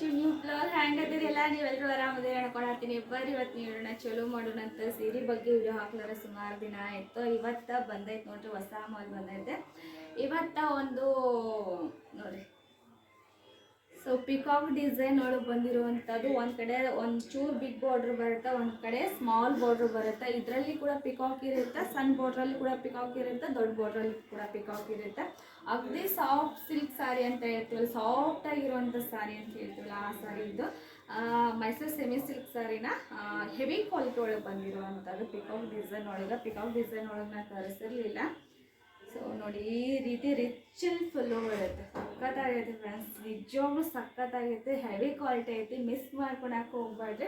New blog. ಎಲ್ಲ? ನೀವೆಲ್ಲರೂ ಆರಾಮದಿರಿ? ಅನ್ಕೊಳತ್ತೀನಿ ಬರ್ರಿ ಇವತ್ತು ನೀಡೋಣ ಚಲೋ ಮಾಡೋಣ ಅಂತ ಸೀರೆ ಬಗ್ಗೆ ವಿಡಿಯೋ ಹಾಕ್ಲಾರ ಸುಮಾರು ದಿನ ಆಯಿತು. ಇವತ್ತು ಬಂದೈತೆ ನೋಡ್ರಿ, ಹೊಸ ಮಾಲ್ ಬಂದೈತೆ. ಇವತ್ತ ಒಂದು ಪಿಕಾಕ್ ಡಿಸೈನ್ ಒಳಗೆ ಬಂದಿರುವಂಥದ್ದು ಒಂದು ಕಡೆ ಒಂದು ಚೂರು ಬಿಗ್ ಬಾರ್ಡ್ರ್ ಬರುತ್ತೆ, ಒಂದು ಕಡೆ ಸ್ಮಾಲ್ ಬಾರ್ಡ್ರ್ ಬರುತ್ತೆ. ಇದರಲ್ಲಿ ಕೂಡ ಪಿಕಾಕ್ ಇರುತ್ತೆ, ಸಣ್ಣ ಬಾರ್ಡ್ರಲ್ಲಿ ಕೂಡ ಪಿಕಾಕ್ ಇರುತ್ತೆ, ದೊಡ್ಡ ಬಾರ್ಡ್ರಲ್ಲಿ ಕೂಡ ಪಿಕಾಕ್ ಇರುತ್ತೆ. ಅಗದಿ ಸಾಫ್ಟ್ ಸಿಲ್ಕ್ ಸ್ಯಾರಿ ಅಂತ ಹೇಳ್ತೀವಲ್ಲ ಸಾಫ್ಟ್ ಆಗಿರುವಂಥ ಸ್ಯಾರಿ ಅಂತ ಹೇಳ್ತೀವಲ್ಲ, ಆ ಸ್ಯಾರಿ ಇದು. ಮೈಸೂರು ಸೆಮಿ ಸಿಲ್ಕ್ ಸ್ಯಾರಿನ ಹೆವಿ ಕ್ವಾಲಿಟಿ ಒಳಗೆ ಬಂದಿರುವಂಥದ್ದು ಪಿಕಾಕ್ ಡಿಸೈನ್ ಒಳಗೆ. ಪಿಕಾಕ್ ಡಿಸೈನ್ ಒಳಗೆ ನಾನು ತರಿಸಿರ್ಲಿಲ್ಲ. ಸೊ ನೋಡಿ ಈ ರೀತಿ ರಿಚ್ ಫುಲ್ಲು ಬರುತ್ತೆ. ಸಖತ್ತಾಗೈತೆ ಫ್ರೆಂಡ್ಸ್ ನಿಜವಾಗ್ಲೂ ಸಖತ್ತಾಗೈತೆ ಹೆವಿ ಕ್ವಾಲಿಟಿ ಐತಿ. ಮಿಸ್ ಮಾಡ್ಕೊಳಕ್ಕೆ ಹೋಗ್ಬಾರ್ದು.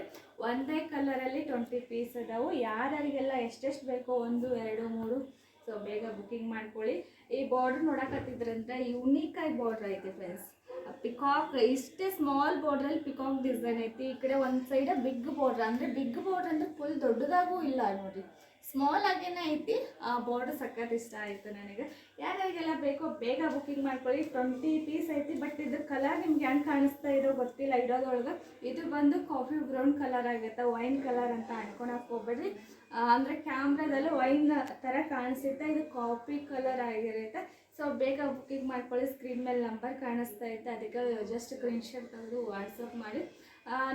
ಒಂದೇ ಕಲರಲ್ಲಿ ಟ್ವೆಂಟಿ ಪೀಸ್ ಅದಾವು. ಯಾರ್ಯಾರಿಗೆಲ್ಲ ಎಷ್ಟೆಷ್ಟು ಬೇಕೋ ಒಂದು, ಎರಡು, ಮೂರು. ಸೊ ಬೇಗ ಬುಕಿಂಗ್ ಮಾಡ್ಕೊಳ್ಳಿ. ಈ ಬಾರ್ಡ್ರ್ ನೋಡಕತ್ತಿದ್ರಂದ್ರೆ ಯುನೀಕ್ ಆಗಿ ಬಾರ್ಡ್ರ್ ಐತಿ ಫ್ರೆಂಡ್ಸ್ ಪಿಕಾಕ್ ಇಷ್ಟೇ ಸ್ಮಾಲ್ ಬಾರ್ಡ್ರಲ್ಲಿ ಪಿಕಾಕ್ ಡಿಸೈನ್ ಐತಿ. ಈ ಕಡೆ ಒಂದು ಸೈಡ ಬಿಗ್ ಬಾರ್ಡ್ರ್ ಅಂದರೆ ಬಿಗ್ ಬಾರ್ಡ್ರ್ ಅಂದ್ರೆ ದೊಡ್ಡದಾಗೂ ಇಲ್ಲ ನೋಡಿ ಸ್ಮಾಲ್ ಆಗೇನೆ ಐತಿ, ಆ ಬಾರ್ಡರ್ ಸಖತ್ ಇಷ್ಟ ಆಯಿತು ನನಗೆ. ಯಾರ್ಯಾರಿಗೆಲ್ಲ ಬೇಕೋ ಬೇಗ ಬುಕ್ಕಿಂಗ್ ಮಾಡ್ಕೊಳ್ಳಿ. ಟ್ವೆಂಟಿ ಪೀಸ್ ಐತಿ ಬಟ್ ಇದ್ರ ಕಲರ್ ನಿಮ್ಗೆ ಹೆಂಗೆ ಕಾಣಿಸ್ತಾ ಇರೋ ಗೊತ್ತಿಲ್ಲ. ಇಡೋದ್ರೊಳಗೆ ಇದು ಬಂದು ಕಾಫಿ ಬ್ರೌನ್ ಕಲರ್ ಆಗುತ್ತೆ ವೈನ್ ಕಲರ್ ಅಂತ ಅನ್ಕೊಳಕ್ಕೆ ಹೋಗ್ಬೇಡ್ರಿ. ಅಂದರೆ ಕ್ಯಾಮ್ರಾದಲ್ಲಿ ವೈನ್ ಥರ ಕಾಣಿಸುತ್ತೆ. ಇದು ಕಾಫಿ ಕಲರ್ ಆಗಿರುತ್ತೆ. ಸೊ ಬೇಗ ಬುಕ್ಕಿಂಗ್ ಮಾಡ್ಕೊಳ್ಳಿ. ಸ್ಕ್ರೀನ್ ಮೇಲೆ ನಂಬರ್ ಕಾಣಿಸ್ತಾ ಇತ್ತು ಅದಕ್ಕೆ ಜಸ್ಟ್ ಸ್ಕ್ರೀನ್ಶಾಟ್ ತೆಗೆದು ವಾಟ್ಸಪ್ ಮಾಡಿ.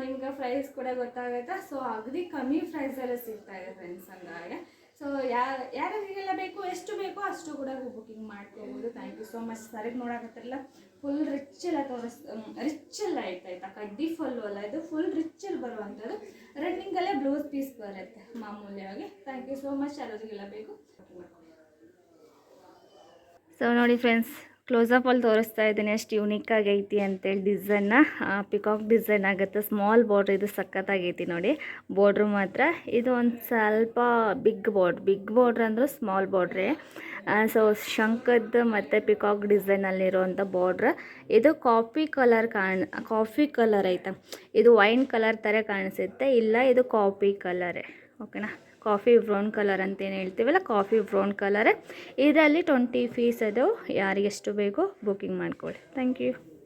ನಿಮ್ಗೆ ಪ್ರೈಸ್ ಕೂಡ ಗೊತ್ತಾಗುತ್ತೆ? ಸೊ ಅಗದಿ ಕಮ್ಮಿ ಪ್ರೈಸಲ್ಲೇ ಸಿಗ್ತಾ ಇದೆ ಫ್ರೆಂಡ್ಸ್ ಹಂಗಾಗಿ ಸೊ ಯಾರು ಯಾರಿಗೆಲ್ಲ ಬೇಕು, ಎಷ್ಟು ಬೇಕೋ ಅಷ್ಟು ಕೂಡ ಬುಕಿಂಗ್ ಮಾಡ್ಕೋಬೋದು. ಥ್ಯಾಂಕ್ ಯು ಸೋ ಮಚ್ ಸರಿಗೆ ನೋಡಕತ್ತಿರಲ್ಲ? ಫುಲ್ ರಿಚ್ ಎಲ್ಲ ತೋರಿಸ್ ರಿಚ್ ಎಲ್ಲ ಆಯ್ತಾಯ್ತಾ ಕಡ್ಡಿ ಫುಲ್ಲು ಅಲ್ಲ, ಇದು ಫುಲ್ ರಿಚ್ ಅಲ್ಲಿ ಬರುವಂಥದ್ದು. ರನ್ನಿಂಗಲ್ಲೇ ಬ್ಲೌಸ್ ಪೀಸ್ ಬರುತ್ತೆ, ಮಾಮೂಲಿಯಾಗಿ. ಥ್ಯಾಂಕ್ ಯು ಸೋ ಮಚ್ ಯಾರಿಗೆಲ್ಲ ಬೇಕು ಸೊ ನೋಡಿ ಫ್ರೆಂಡ್ಸ್ ಕ್ಲೋಸಪ್ಪಲ್ಲಿ ತೋರಿಸ್ತಾ ಇದ್ದೀನಿ, ಅಷ್ಟು ಯೂನಿಕ್ ಆಗೈತಿ ಅಂತೇಳಿ ಡಿಸೈನ್ನ ಪಿಕಾಕ್ ಡಿಸೈನ್ ಆಗುತ್ತೆ. ಸ್ಮಾಲ್ ಬಾರ್ಡ್ರ್ ಇದು ಸಖತ್ತಾಗೈತಿ ನೋಡಿ. ಬಾರ್ಡ್ರು ಮಾತ್ರ. ಇದು ಒಂದು ಸ್ವಲ್ಪ ಬಿಗ್ ಬಾರ್ಡ್ರ್ ಬಿಗ್ ಬಾರ್ಡ್ರ್ ಅಂದ್ರೆ ಸ್ಮಾಲ್ ಬಾರ್ಡ್ರೇ ಸೊ ಶಂಕದ್ದು ಮತ್ತು ಪಿಕಾಕ್ ಡಿಸೈನಲ್ಲಿರುವಂಥ ಬಾರ್ಡ್ರ್ ಇದು ಕಾಫಿ ಕಲರ್ ಕಾಣ್ ಕಾಫಿ ಕಲರ್ ಐತೆ. ಇದು ವೈನ್ ಕಲರ್ ಥರ ಕಾಣಿಸುತ್ತೆ. ಇಲ್ಲ, ಇದು ಕಾಫಿ ಕಲರೇ ಓಕೆನಾ? ಕಾಫಿ ಬ್ರೌನ್ ಕಲರ್ ಅಂತ ಏನು ಹೇಳ್ತೀವಲ್ಲ, ಕಾಫಿ ಬ್ರೌನ್ ಕಲರೇ. ಇದರಲ್ಲಿ ಟ್ವೆಂಟಿ ಫೀಸ್ ಅದು. ಯಾರಿಗೆಷ್ಟು ಬೇಕೋ ಬುಕಿಂಗ್ ಮಾಡ್ಕೊಳ್ಳಿ. Thank you